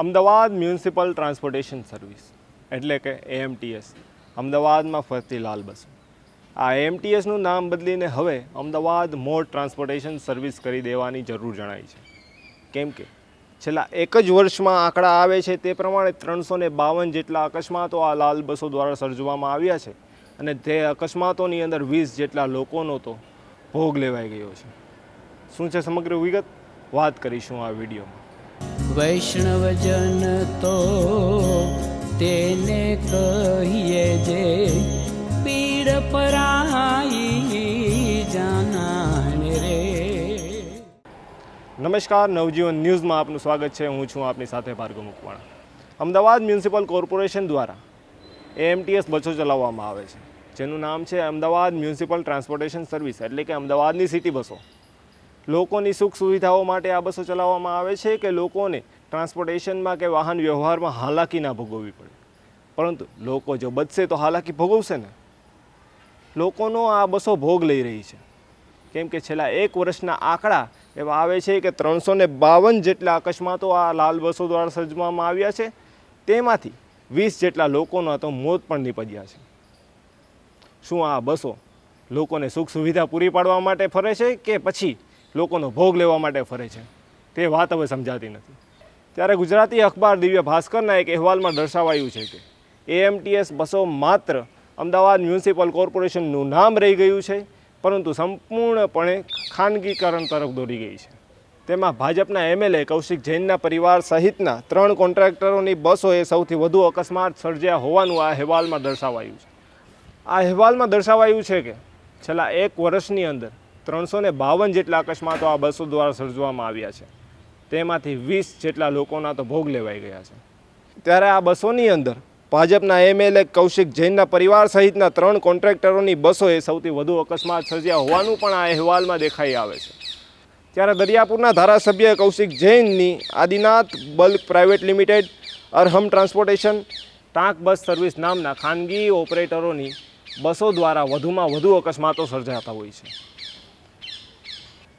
Ahmedabad municipal transportation service, એટલે કે AMTS અમદાવાદમાં ફરતી લાલ બસ. આ એએમટીએસનું નામ બદલીને હવે અમદાવાદ મોડ ટ્રાન્સપોર્ટેશન સર્વિસ કરી દેવાની જરૂર જણાય છે. કેમ કે છેલ્લા એક જ વર્ષમાં આંકડા આવે છે તે પ્રમાણે ત્રણસો ને બાવન જેટલા અકસ્માતો આ લાલ બસો દ્વારા સર્જવામાં આવ્યા છે અને તે અકસ્માતોની અંદર વીસ જેટલા લોકોનો તો ભોગ લેવાઈ ગયો છે. શું છે સમગ્ર વિગત? વાત કરીશું આ વિડીયોમાં. વૈષ્ણવજન તો તેને કહીએ જે પીડ પરાઈ જાનાને રે. નમસ્કાર, નવજીવન ન્યૂઝમાં આપનું સ્વાગત છે. હું છું આપની સાથે ભાર્ગવ મુકવાણા. અમદાવાદ મ્યુનિસિપલ કોર્પોરેશન દ્વારા એએમટીએસ બસો ચલાવવામાં આવે છે. જેનું નામ છે અમદાવાદ મ્યુનિસિપલ ટ્રાન્સપોર્ટેશન સર્વિસ, એટલે કે અમદાવાદની સિટી બસો. લોકોની સુખ સુવિધાઓ માટે આ બસો ચલાવવામાં આવે છે કે લોકોને ટ્રાન્સપોર્ટેશનમાં કે વાહન વ્યવહારમાં હાલાકી ના ભોગવવી પડે? પરંતુ લોકો જો બચશે તો હાલાકી ભોગવશે ને? લોકોનો આ બસો ભોગ લઈ રહી છે. કેમ કે છેલ્લા એક વર્ષના આંકડા એવા આવે છે કે ત્રણસો ને બાવન જેટલા અકસ્માતો આ લાલ બસો દ્વારા સર્જવામાં આવ્યા છે. તેમાંથી વીસ જેટલા લોકોના તો મોત પણ નીપજ્યા છે. શું આ બસો લોકોને સુખ સુવિધા પૂરી પાડવા માટે ફરે છે કે પછી લોકોનો ભોગ લેવા માટે ફરે છે. તે વાત હવે સમજાતી નથી. ત્યારે ગુજરાતી અખબાર દિવ્ય ભાસ્કરના એક અહેવાલમાં દર્શાવાયું છે કે એએમટીએસ બસો માત્ર અમદાવાદ મ્યુનિસિપલ કોર્પોરેશનનું નામ રહી ગયું છે, પરંતુ સંપૂર્ણપણે ખાનગીકરણ તરફ દોરી ગઈ છે. તેમાં ભાજપના એમએલએ કૌશિક જૈનના પરિવાર સહિતના ત્રણ કોન્ટ્રાક્ટરોની બસોએ સૌથી વધુ અકસ્માત સર્જ્યા હોવાનું આ અહેવાલમાં દર્શાવાયું છે. આ અહેવાલમાં દર્શાવાયું છે કે છેલ્લા એક વર્ષની અંદર ત્રણસો ને બાવન જેટલા અકસ્માતો આ બસો દ્વારા સર્જવામાં આવ્યા છે. તેમાંથી વીસ જેટલા લોકોના તો ભોગ લેવાઈ ગયા છે. ત્યારે આ બસોની અંદર ભાજપના એમએલએ કૌશિક જૈનના પરિવાર સહિતના ત્રણ કોન્ટ્રાક્ટરોની બસોએ સૌથી વધુ અકસ્માત સર્જ્યા હોવાનું પણ આ અહેવાલમાં દેખાઈ આવે છે. ત્યારે દરિયાપુરના ધારાસભ્ય Kaushik જૈનની Adinath bulk private limited, Arham transportation, Tank bus service નામના ખાનગી ઓપરેટરોની બસો દ્વારા વધુમાં વધુ અકસ્માતો સર્જાતા હોય છે.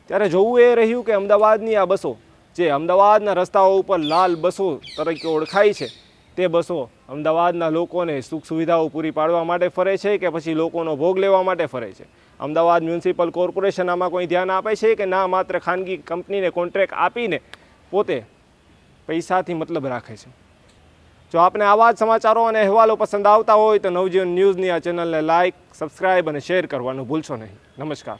ત્યારે જોવું એ રહ્યું કે અમદાવાદની આ બસો, જે અમદાવાદના રસ્તાઓ ઉપર લાલ બસો તરીકે ઓળખાય છે, તે બસો અમદાવાદના લોકોને સુખ સુવિધાઓ પૂરી પાડવા માટે ફરે છે કે પછી લોકોનો ભોગ લેવા માટે ફરે છે? અમદાવાદ મ્યુનિસિપલ કોર્પોરેશન આમાં કોઈ ધ્યાન આપે છે કે ના માત્ર ખાનગી કંપનીને કોન્ટ્રાક્ટ આપીને પોતે પૈસાથી મતલબ રાખે છે? જો આપને આવા જ સમાચારો અને અહેવાલો પસંદ આવતા હોય તો નવજીવન ન્યૂઝની આ ચેનલને લાઇક સબસ્ક્રાઇબ અને શેર કરવાનું ભૂલશો નહીં. નમસ્કાર.